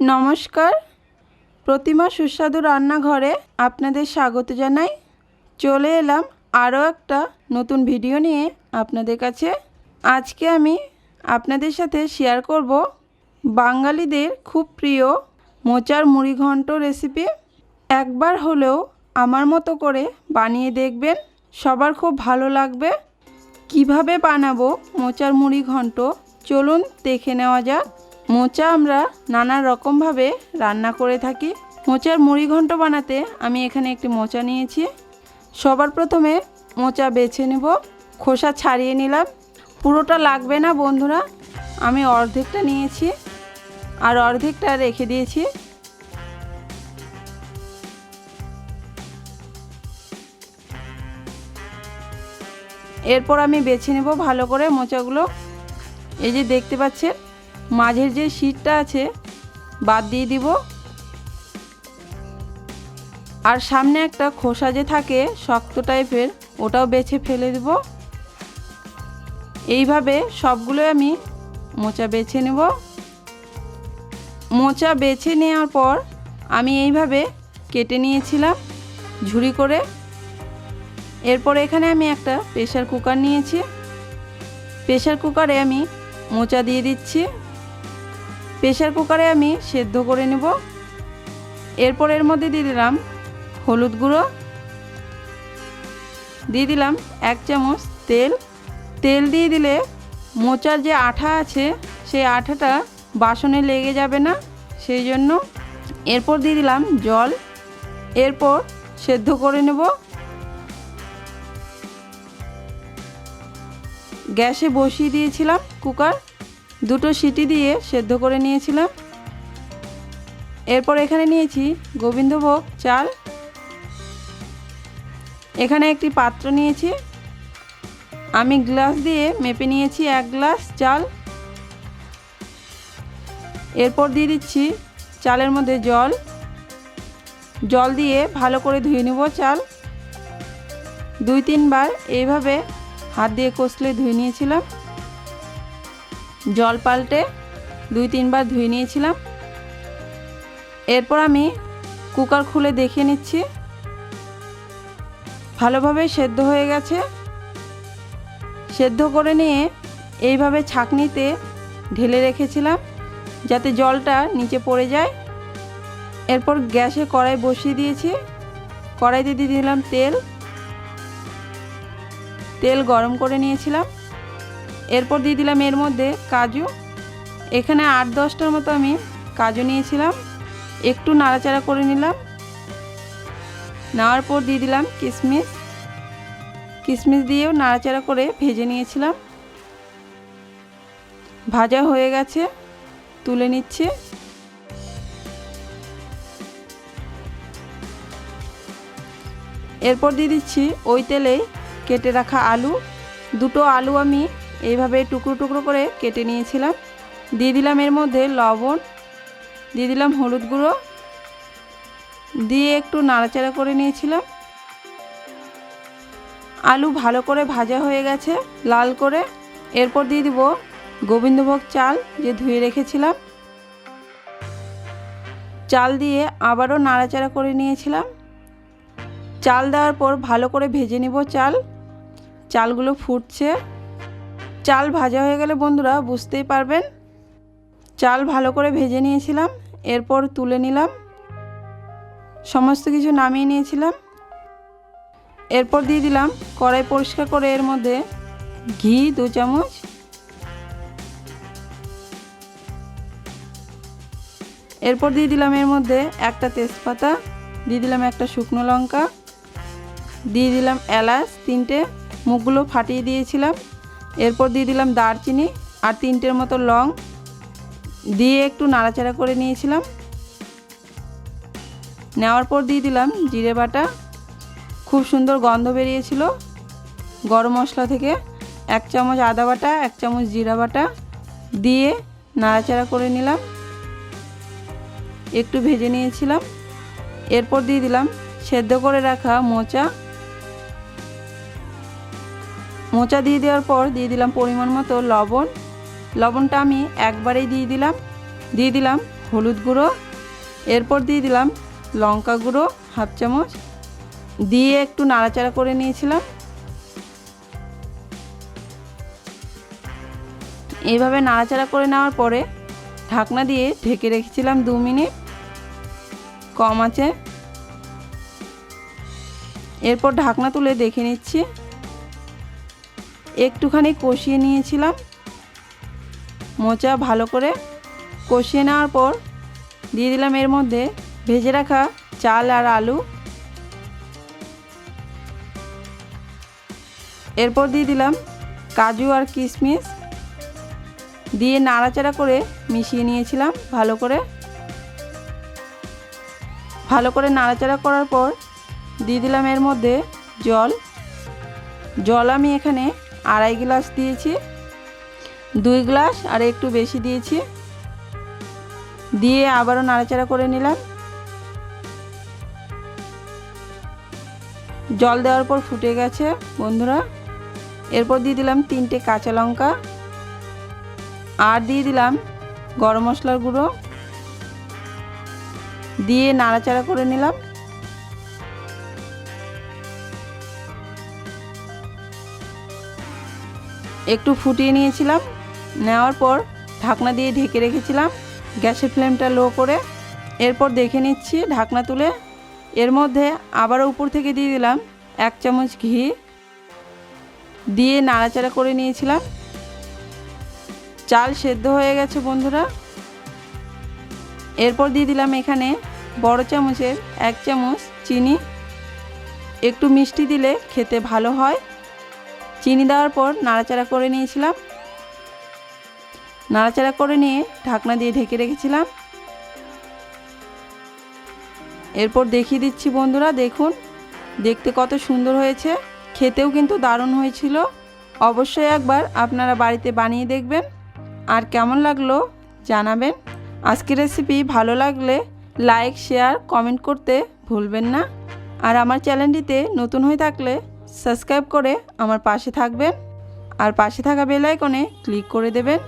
নমস্কার। প্রতিমা সুস্বাদু রান্নাঘরে আপনাদের স্বাগত জানাই। চলে এলাম আরও একটা নতুন ভিডিও নিয়ে আপনাদের কাছে। আজকে আমি আপনাদের সাথে শেয়ার করব বাঙালিদের খুব প্রিয় মোচার মুড়িঘণ্ট রেসিপি একবার হলেও আমার মতো করে বানিয়ে দেখবেন, সবার খুব ভালো লাগবে। কীভাবে বানাবো মোচার মুড়ি ঘন্ট? চলুন দেখে নেওয়া যাক। মোচা আমরা নানা রকমভাবে রান্না করে থাকি। মোচার মুড়ি ঘন্ট বানাতে আমি এখানে একটি মোচা নিয়েছি। সবার প্রথমে মোচা বেছে নেব, খোসা ছাড়িয়ে নিলাম। পুরোটা লাগবে না বন্ধুরা, আমি অর্ধেকটা নিয়েছি আর অর্ধেকটা রেখে দিয়েছি। এরপর আমি বেছে নেব ভালো করে মোচাগুলো। এই যে দেখতে পাচ্ছেন মাঝের যে শীটটা আছে, বাদ দিয়ে দিব। আর সামনে একটা খোসা যে থাকে, শক্ত টাইপের, ওটাও বেছে ফেলে দেব। এইভাবে সবগুলো আমি মোচা বেছে নেব। মোচা বেছে নেওয়ার পর আমি এইভাবে কেটে নিয়েছিলাম ঝুড়ি করে। এরপর এখানে আমি একটা প্রেশার কুকার নিয়েছি। প্রেশার কুকারে আমি মোচা দিয়ে দিচ্ছি। প্রেশার কুকারে আমি সেদ্ধ করে নেব। এরপর এর মধ্যে দিয়ে দিলাম হলুদ গুঁড়ো। দিয়ে দিলাম এক চামচ তেল। তেল দিয়ে দিলে মোচার যে আঠা আছে, সেই আঠাটা বাসনে লেগে যাবে না, সেই জন্য এরপর দিয়ে দিলাম জল। এরপর সেদ্ধ করে নেব। গ্যাসে বসিয়ে দিয়েছিলাম কুকার। দুটো সিটি দিয়ে সেদ্ধ করে নিয়েছিলাম। এরপর এখানে নিয়েছি গোবিন্দভোগ চাল। এখানে একটি পাত্র নিয়েছি। আমি গ্লাস দিয়ে মেপে নিয়েছি এক গ্লাস চাল। এরপর দিয়ে দিচ্ছি চালের মধ্যে জল। জল দিয়ে ভালো করে ধুয়ে নেব চাল। দুই তিনবার এইভাবে হাত দিয়ে কষলে ধুয়ে নিয়েছিলাম। জল পাল্টে দুই তিনবার ধুয়ে নিয়েছিলাম। এরপর আমি কুকার খুলে দেখে নিচ্ছি। ভালোভাবে সেদ্ধ হয়ে গেছে। সেদ্ধ করে নিয়ে এইভাবে ছাঁকনিতে ঢেলে রেখেছিলাম যাতে জলটা নিচে পড়ে যায়। এরপর গ্যাসে কড়াই বসিয়ে দিয়েছি। কড়াইতে দিয়ে দিলাম তেল। তেল গরম করে নিয়েছিলাম। এরপর দিয়ে দিলাম এর মধ্যে কাজু। এখানে আট দশটার মতো আমি কাজু নিয়েছিলাম। একটু নাড়াচাড়া করে নিলাম। নেওয়ার পর দিয়ে দিলাম কিশমিশ কিশমিশ দিয়েও নাড়াচাড়া করে ভেজে নিয়েছিলাম। ভাজা হয়ে গেছে, তুলে নিচ্ছে। এরপর দিয়ে দিচ্ছি ওই তেলেই কেটে রাখা আলু। দুটো আলু আমি এইভাবে টুকরো টুকরো করে কেটে নিয়েছিলাম। দিয়ে দিলাম এর মধ্যে লবণ, দিয়ে দিলাম হলুদ গুঁড়ো, দিয়ে একটু নাড়াচাড়া করে নিয়েছিলাম। আলু ভালো করে ভাজা হয়ে গেছে, লাল করে। এরপর দিয়ে দিব গোবিন্দভোগ চাল যে ধুয়ে রেখেছিলাম। চাল দিয়ে আবারও নাড়াচাড়া করে নিয়েছিলাম। চাল দেওয়ার পর ভালো করে ভেজে নিব চাল। চালগুলো ফুটছে। চাল ভাজা হয়ে গেলে বন্ধুরা, বুঝতেই পারবেন। চাল ভালো করে ভেজে নিয়েছিলাম, এরপর তুলে নিলাম। সমস্ত কিছু নামিয়ে নিয়েছিলাম। এরপর দিয়ে দিলাম কড়াই পরিষ্কার করে এর মধ্যে ঘি দু চামচ। এরপর দিয়ে দিলাম এর মধ্যে একটা তেজপাতা, দিয়ে দিলাম একটা শুকনো লঙ্কা, দিয়ে দিলাম এলাচ তিনটে, মুখগুলো ফাটিয়ে দিয়েছিলাম। এরপর দিয়ে দিলাম দারচিনি আর তিনটের মতো লং দিয়ে একটু নাড়াচাড়া করে নিয়েছিলাম। নেওয়ার পর দিয়ে দিলাম জিরে বাটা। খুব সুন্দর গন্ধ বেরিয়েছিল গরম মশলা থেকে। এক চামচ আদা বাটা, এক চামচ জিরা বাটা দিয়ে নাড়াচাড়া করে নিলাম। একটু ভেজে নিয়েছিলাম। এরপর দিয়ে দিলাম সেদ্ধ করে রাখা মোচা। মোচা দিয়ে দেওয়ার পর দিয়ে দিলাম পরিমাণ মতো লবণ। লবণটা আমি একবারেই দিয়ে দিলাম। দিয়ে দিলাম হলুদ গুঁড়ো। এরপর দিয়ে দিলাম লঙ্কা গুঁড়ো হাফ চামচ। দিয়ে একটু নাড়াচাড়া করে নিয়েছিলাম। এইভাবে নাড়াচাড়া করে নেওয়ার পরে ঢাকনা দিয়ে ঢেকে রেখেছিলাম দু মিনিট। কম আছে। এরপর ঢাকনা তুলে দেখে নিচ্ছি। একটুখানি কষিয়ে নিয়েছিলাম। মোচা ভালো করে কষিয়ে নেওয়ার পর দিয়ে দিলাম এর মধ্যে ভেজে রাখা চাল আর আলু। এরপর দিয়ে দিলাম কাজু আর কিশমিশ। দিয়ে নাড়াচাড়া করে মিশিয়ে নিয়েছিলাম ভালো করে। ভালো করে নাড়াচাড়া করার পর দিয়ে দিলাম এর মধ্যে জল। জল আমি এখানে আড়াই গ্লাস দিয়েছি, দুই গ্লাস আর একটু বেশি দিয়েছি। দিয়ে আবারও নাড়াচাড়া করে নিলাম। জল দেওয়ার পর ফুটে গেছে, বন্ধুরা। এরপর দিয়ে দিলাম তিনটে কাঁচা লঙ্কা। আর দিয়ে দিলাম গরম মশলার গুঁড়ো। দিয়ে নাড়াচাড়া করে নিলাম। একটু ফুটিয়ে নিয়েছিলাম। নেওয়ার পর ঢাকনা দিয়ে ঢেকে রেখেছিলাম। গ্যাসের ফ্লেমটা লো করে এরপর দেখে নিচ্ছি ঢাকনা তুলে। এর মধ্যে আবারও উপর থেকে দিয়ে দিলাম এক চামচ ঘি। দিয়ে নাড়াচাড়া করে নিয়েছিলাম। চাল সেদ্ধ হয়ে গেছে বন্ধুরা। এরপর দিয়ে দিলাম এখানে বড় চামচের এক চামচ চিনি। একটু মিষ্টি দিলে খেতে ভালো হয়। চিনি দেওয়ার পর নাড়াচাড়া করে নিয়েছিলাম। নাড়াচাড়া করে নিয়ে ঢাকনা দিয়ে ঢেকে রেখেছিলাম। এরপর দেখিয়ে দিচ্ছি বন্ধুরা, দেখুন, দেখতে কত সুন্দর হয়েছে। খেতেও কিন্তু দারুণ হয়েছিল। অবশ্যই একবার আপনারা বাড়িতে বানিয়ে দেখবেন। আর কেমন লাগল জানাবেন। আজকের রেসিপি ভালো লাগলে লাইক শেয়ার কমেন্ট করতে ভুলবেন না। আর আমার চ্যানেলটিতে নতুন হয়ে থাকলে সাবস্ক্রাইব করে আমার পাশে থাকবেন। আর পাশে থাকা বেল আইকনে ক্লিক করে দেবেন।